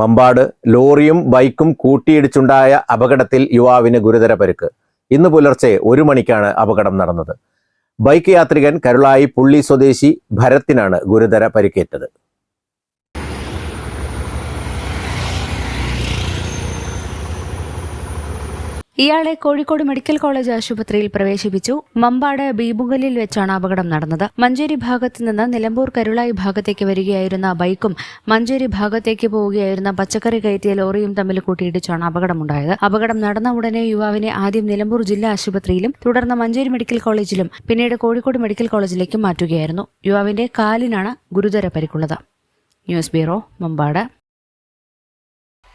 മമ്പാട് ലോറിയും ബൈക്കും കൂട്ടിയിടിച്ചുണ്ടായ അപകടത്തിൽ യുവാവിന് ഗുരുതര പരുക്ക്. ഇന്ന് പുലർച്ചെ ഒരു മണിക്കാണ് അപകടം നടന്നത്. ബൈക്ക് യാത്രികൻ കരുളായി പുള്ളി സ്വദേശി ഭരത്തിനാണ് ഗുരുതര പരിക്കേറ്റത്. ഇയാളെ കോഴിക്കോട് മെഡിക്കൽ കോളേജ് ആശുപത്രിയിൽ പ്രവേശിപ്പിച്ചു. മമ്പാട് ബീബുകലിൽ വെച്ചാണ് അപകടം നടന്നത്. മഞ്ചേരി ഭാഗത്ത് നിന്ന് നിലമ്പൂർ കരുളായി ഭാഗത്തേക്ക് വരികയായിരുന്ന ബൈക്കും മഞ്ചേരി ഭാഗത്തേക്ക് പോവുകയായിരുന്ന പച്ചക്കറി കയറ്റിയ ലോറിയും തമ്മിൽ കൂട്ടിയിടിച്ചാണ് അപകടമുണ്ടായത്. അപകടം നടന്ന ഉടനെ യുവാവിനെ ആദ്യം നിലമ്പൂർ ജില്ലാ ആശുപത്രിയിലും തുടർന്ന് മഞ്ചേരി മെഡിക്കൽ കോളേജിലും പിന്നീട് കോഴിക്കോട് മെഡിക്കൽ കോളേജിലേക്കും മാറ്റുകയായിരുന്നു. യുവാവിന്റെ കാലിനാണ് ഗുരുതര പരിക്കുള്ളത്. News bureau Mambad.